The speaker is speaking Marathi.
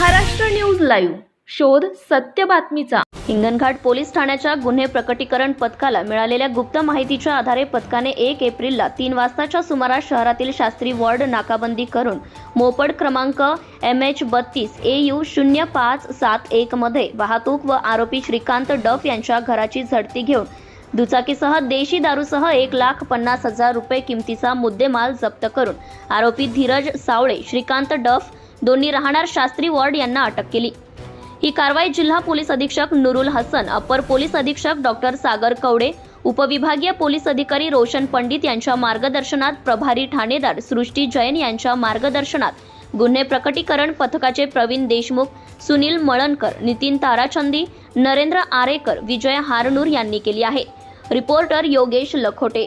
Maharashtra news live. शोध सत्य बातमीचा. हिंगणघाट पोलीस ठाण्याच्या गुन्हे प्रकटीकरण पथकाला मिळालेल्या गुप्त माहितीच्या आधारे पथकाने एक एप्रिलला तीन वाजताच्या सुमारास शहरातील शास्त्री वॉर्ड नाकाबंदी करून मोपड क्रमांक एम एच बत्तीस ए यू शून्य पाच सात एक मध्ये वाहतूक व आरोपी श्रीकांत डफ यांच्या घराची झडती घेऊन दुचाकीसह देशी दारूसह एक लाख पन्नास हजार रुपये किमतीचा मुद्देमाल जप्त करून आरोपी धीरज सावळे श्रीकांत डफ दोन्ही राहणार शास्त्री वॉर्ड यांना अटक केली. ही कारवाई जिल्हा पोलीस अधीक्षक नुरुल हसन अपर पोलीस अधीक्षक डॉक्टर सागर कवडे उपविभागीय पोलीस अधिकारी रोशन पंडित यांच्या मार्गदर्शनात प्रभारी ठाणेदार सृष्टी जैन यांच्या मार्गदर्शनात गुन्हे प्रकटीकरण पथकाचे प्रवीण देशमुख सुनील मळणकर नितीन ताराचंदी नरेंद्र आरेकर विजय हारनूर यांनी केली आहे. रिपोर्टर योगेश लखोटे.